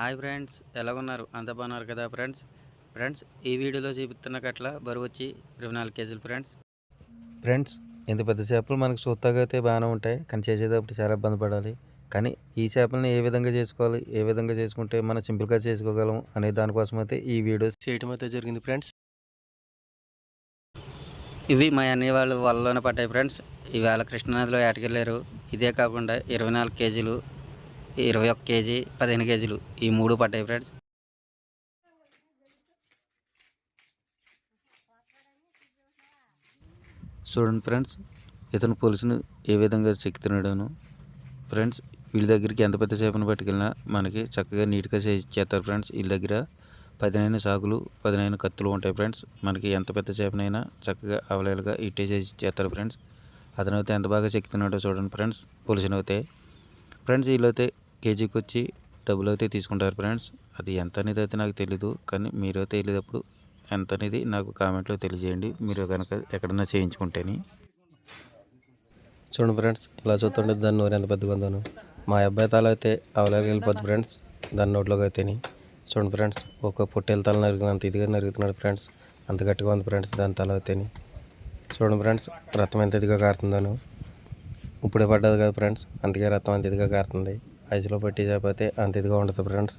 Hi friends ఎలా ఉన్నారు? అంత బాగున్నారు కదా ఫ్రెండ్స్? ఫ్రెండ్స్ ఈ వీడియోలో చూపిస్తున్న కట్ల బరువు వచ్చి ఇరవై నాలుగు కేజీలు ఫ్రెండ్స్. ఫ్రెండ్స్ ఇంత పెద్ద చేపలు మనకు చూస్తాగా అయితే బాగానే ఉంటాయి. కానీ చేసేటప్పుడు చాలా ఇబ్బంది పడాలి. కానీ ఈ చేపలని ఏ విధంగా చేసుకోవాలి? ఏ విధంగా చేసుకుంటే మనం సింపుల్గా చేసుకోగలం అనే దానికోసం అయితే ఈ వీడియో చేయటం అయితే జరిగింది ఫ్రెండ్స్. ఇవి మా అన్నయ్య వాళ్ళ వల్లలోనే పడ్డాయి ఫ్రెండ్స్. ఇవాళ కృష్ణానదిలో ఏటకెళ్ళారు. ఇదే కాకుండా ఇరవై నాలుగు కేజీలు ఇరవై ఒక్క కేజీ పదిహేను కేజీలు. ఈ మూడు పడ్డాయి ఫ్రెండ్స్. చూడండి ఫ్రెండ్స్ ఇతను పులుసును ఏ విధంగా చెక్కుతున్నాడను. ఫ్రెండ్స్ వీళ్ళ దగ్గరికి ఎంత పెద్ద చేపను పట్టుకెళ్ళినా మనకి చక్కగా నీట్గా చేసి చేస్తారు ఫ్రెండ్స్. వీళ్ళ దగ్గర పదినైన సాగులు పదినైన కత్తులు ఉంటాయి ఫ్రెండ్స్. మనకి ఎంత పెద్ద చేపనైనా చక్కగా అవలేలుగా ఇట్టే చేసి చేస్తారు ఫ్రెండ్స్. అతనైతే ఎంత బాగా చెక్కుతున్నాడో చూడండి ఫ్రెండ్స్ పులుసునైతే. ఫ్రెండ్స్ వీళ్ళైతే కేజీకి వచ్చి డబ్బులు అయితే తీసుకుంటారు ఫ్రెండ్స్. అది ఎంత అనేది అయితే నాకు తెలీదు కానీ మీరైతే వెళ్ళేటప్పుడు ఎంత అనేది నాకు కామెంట్లో తెలియజేయండి. మీరు కనుక ఎక్కడన్నా చేయించుకుంటేని. చూడండి ఫ్రెండ్స్ ఇలా చూస్తుంటే దాని నోరు ఎంత పెద్దగా ఉందాను. మా అబ్బాయి తల అయితే అవలాగా వెళ్ళిపోద్ది ఫ్రెండ్స్ దాని నోట్లోకి అయితేని చూడండి ఫ్రెండ్స్ ఒక పొట్టేల తల నరిగినంత ఇదిగా నరుగుతున్నాడు ఫ్రెండ్స్. అంత గట్టిగా ఉంది ఫ్రెండ్స్ దాని తల అయితేని చూడండి ఫ్రెండ్స్ రథం ఎంత ఇదిగా కారుతుందాను. ఇప్పుడే పడ్డది కదా ఫ్రెండ్స్ అందుకే రథం అంత ఇదిగా కారుతుంది. ఐస్లో పెట్టి చేప అయితే అంత ఇదిగా ఉండదు ఫ్రెండ్స్.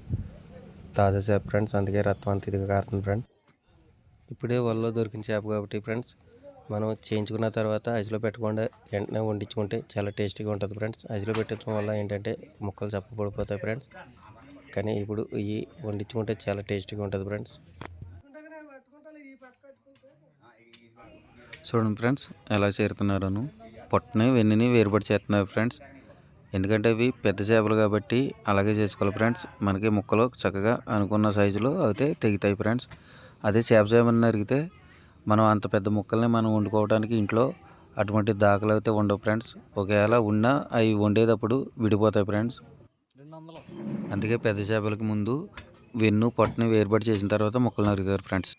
తాజా చేప ఫ్రెండ్స్. అందుకే రత్వం అంత ఇదిగా కారుతుంది ఫ్రెండ్స్. ఇప్పుడే వలలో దొరికిన చేప కాబట్టి ఫ్రెండ్స్ మనం చేయించుకున్న తర్వాత ఐస్లో పెట్టకుండా వెంటనే వండించుకుంటే చాలా టేస్టీగా ఉంటుంది ఫ్రెండ్స్. ఐస్లో పెట్టడం వల్ల ఏంటంటే ముక్కలు చప్పపడిపోతాయి ఫ్రెండ్స్. కానీ ఇప్పుడు ఇవి వండించుకుంటే చాలా టేస్టీగా ఉంటుంది ఫ్రెండ్స్. చూడండి ఫ్రెండ్స్ ఎలా చేరుతున్నారను. పొట్టని వెన్నిని వేరుపడి చేస్తున్నారు ఫ్రెండ్స్. ఎందుకంటే అవి పెద్ద చేపలు కాబట్టి అలాగే చేసుకోవాలి ఫ్రెండ్స్. మనకి ముక్కలు చక్కగా అనుకున్న సైజులో అయితే తెగుతాయి ఫ్రెండ్స్. అదే చేప చేపని అరిగితే మనం అంత పెద్ద ముక్కల్ని మనం వండుకోవడానికి ఇంట్లో అటువంటి దాఖలు అయితే ఉండవు ఫ్రెండ్స్. ఒకవేళ ఉన్నా అవి వండేటప్పుడు విడిపోతాయి ఫ్రెండ్స్. అందుకే పెద్ద చేపలకి ముందు వెన్ను పొట్టని వేర్పాటు చేసిన తర్వాత ముక్కలు నరుగుతారు ఫ్రెండ్స్.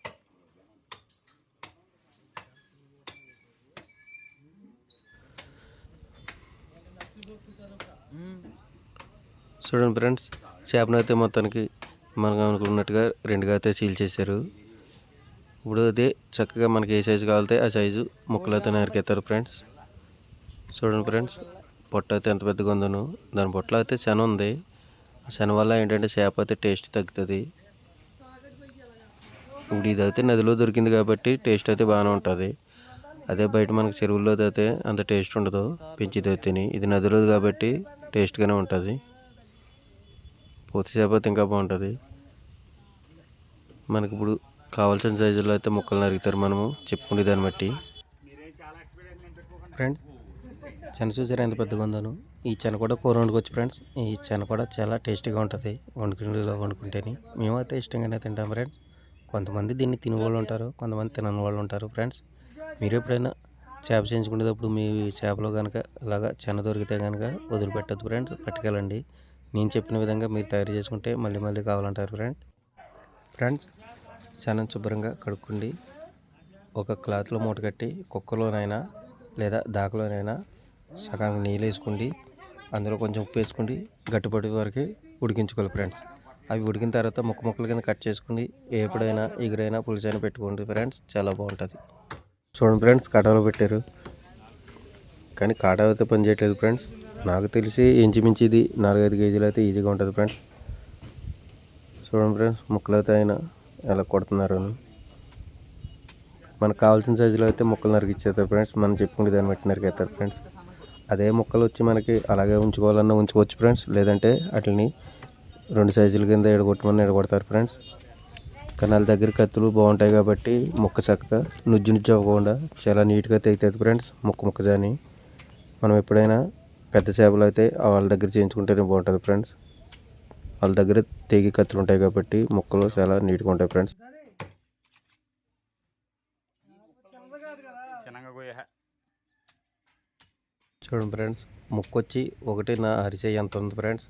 చూడండి ఫ్రెండ్స్ చేపను అయితే మొత్తానికి మనం అనుకున్నట్టుగా రెండుగా అయితే సీల్ చేశారు. ఇప్పుడు అదే చక్కగా మనకి ఏ సైజు కావాలితే ఆ సైజు ముక్కలు అయితే నరికేస్తారు ఫ్రెండ్స్. చూడండి ఫ్రెండ్స్ పొట్ట అయితే ఎంత పెద్దగా ఉందను. దాని పొట్టలో అయితే శన ఉంది. ఆ శన వల్ల ఏంటంటే చేప అయితే టేస్ట్ తగ్గుతుంది. ఇప్పుడు ఇది అయితే నదిలో దొరికింది కాబట్టి టేస్ట్ అయితే బాగానే ఉంటుంది. అదే బయట మనకి చెరువుల్లో అయితే అంత టేస్ట్ ఉండదు. పెంచితే తిని ఇది నదిలో కాబట్టి టేస్ట్గానే ఉంటుంది. పూత చేప ఇంకా బాగుంటుంది. మనకి ఇప్పుడు కావాల్సిన సైజులో అయితే ముక్కలు నరుగుతారు మనము చెప్పుకునే దాన్ని బట్టి. ఫ్రెండ్ చెన చూసారా ఎంత పెద్దగా ఉందాను? ఈ చెన కూడా కూర వండుకోవచ్చు ఫ్రెండ్స్ ఈ చెన కూడా చాలా టేస్టీగా ఉంటుంది. వండుకునేలాగా వండుకుంటేనే. మేము మేమైతే ఇష్టంగానే తింటాం ఫ్రెండ్స్ కొంతమంది దీన్ని తినే వాళ్ళు ఉంటారు కొంతమంది తినని వాళ్ళు ఉంటారు ఫ్రెండ్స్ మీరు ఎప్పుడైనా చేప చేయించుకునేటప్పుడు మీ చేపలో కనుక ఇలాగా చెన దొరికితే కనుక వదిలిపెట్టద్దు ఫ్రెండ్స్ పట్టుకెళ్ళండి. నేను చెప్పిన విధంగా మీరు తయారు చేసుకుంటే మళ్ళీ మళ్ళీ కావాలంటారు ఫ్రెండ్. ఫ్రెండ్స్ శనం శుభ్రంగా కడుక్కోండి. ఒక క్లాత్లో మూట కట్టి కుక్కలోనైనా లేదా దాకలోనైనా సగానికి నీళ్ళు వేసుకోండి. అందులో కొంచెం ఉప్పు వేసుకోండి. గట్టిపడి వరకు ఉడికించుకోవాలి ఫ్రెండ్స్. అవి ఉడికిన తర్వాత ముక్క ముక్కల కింద కట్ చేసుకుని ఎప్పుడైనా ఎగురైనా పులుసైనా పెట్టుకోండి ఫ్రెండ్స్. చాలా బాగుంటుంది. చూడండి ఫ్రెండ్స్ కాటాలో పెట్టారు. కానీ కాటా అయితే పని చేయట్లేదు ఫ్రెండ్స్. నాకు తెలిసి ఇంచుమించి ఇది నాలుగైదు కేజీలు అయితే ఈజీగా ఉంటుంది ఫ్రెండ్స్. చూడండి ఫ్రెండ్స్ ముక్కలు అయితే ఆయన ఎలా కొడుతున్నారు అని. మనకు కావాల్సిన సైజులో అయితే ముక్కలు నరికిచ్చేస్తారు ఫ్రెండ్స్. మనం చెప్పుకునే దాన్ని బట్టి నరికేస్తారు ఫ్రెండ్స్. అదే ముక్కలు వచ్చి మనకి అలాగే ఉంచుకోవాలన్నా ఉంచుకోవచ్చు ఫ్రెండ్స్. లేదంటే వాటిని రెండు సైజుల కింద ఎడగొట్టమని ఎడగొడతారు ఫ్రెండ్స్. కనాల దగ్గర కత్తులు బాగుంటాయి కాబట్టి ముక్క చక్కగా నుజ్జు నుజ్జు అవ్వకుండా చాలా నీట్గా తెగుతుంది ఫ్రెండ్స్ ముక్క ముక్క జాని మనం ఎప్పుడైనా పెద్ద చేపలు అయితే వాళ్ళ దగ్గర చేయించుకుంటేనే బాగుంటుంది ఫ్రెండ్స్. వాళ్ళ దగ్గర తెగి కత్తులు ఉంటాయి కాబట్టి ముక్కలు చాలా నీట్గా ఉంటాయి ఫ్రెండ్స్. చూడండి ఫ్రెండ్స్ ముక్కు వచ్చి ఒకటి నా అరిసే ఎంత ఉంది ఫ్రెండ్స్.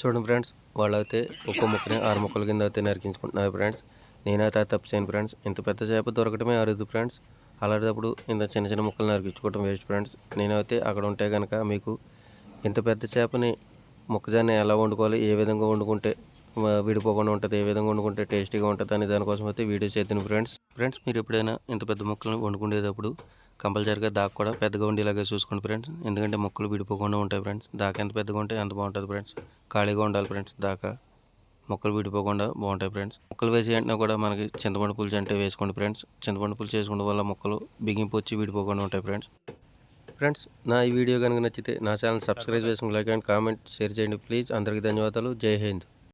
చూడండి ఫ్రెండ్స్ వాళ్ళైతే ఒక్క ముక్కని ఆరు ముక్కల కింద అయితే నరికించుకుంటున్నారు ఫ్రెండ్స్. నేనైతే తప్పిసాను తప్పు ఫ్రెండ్స్. ఇంత పెద్ద చేప దొరకటమే అరుదు ఫ్రెండ్స్. అలాంటప్పుడు ఇంత చిన్న చిన్న ముక్కలు నరికించుకోవడం వేస్ట్ ఫ్రెండ్స్. నేనైతే అక్కడ ఉంటే కనుక మీకు ఇంత పెద్ద చేపని మొక్కజొన్న ఎలా వండుకోవాలి ఏ విధంగా వండుకుంటే విడిపోకుండా ఉంటుంది ఏ విధంగా వండుకుంటే టేస్టీగా ఉంటుంది అనే దానికోసం అయితే వీడియోస్ చేద్దాను ఫ్రెండ్స్. ఫ్రెండ్స్ మీరు ఎప్పుడైనా ఇంత పెద్ద ముక్కలను వండుకునేటప్పుడు కంపల్సరీగా దాకా కూడా పెద్దగా ఉండేలాగా చూసుకోండి ఫ్రెండ్స్. ఎందుకంటే ముక్కలు విడిపోకుండా ఉంటాయి ఫ్రెండ్స్. దాకా ఎంత పెద్దగా ఉంటే అంత బాగుంటుంది ఫ్రెండ్స్. ఖాళీగా ఉండాలి ఫ్రెండ్స్ దాకా. ముక్కలు విడిపోకుండా బాగుంటాయి ఫ్రెండ్స్. ముక్కలు వేసి వెంటనే కూడా మనకి చింతపండు పులుసు అంటే వేసుకోండి ఫ్రెండ్స్. చింతపండు పులుసు వేసుకోవడం వల్ల ముక్కలు బిగింపు వచ్చి విడిపోకుండా ఉంటాయి ఫ్రెండ్స్. ఫ్రెండ్స్ నా ఈ వీడియో కనుక నచ్చితే నా ఛానల్ సబ్స్క్రైబ్ చేసుకుని లైక్ అండ్ కామెంట్ షేర్ చేయండి. ప్లీజ్ అందరికీ ధన్యవాదాలు. జై హింద్.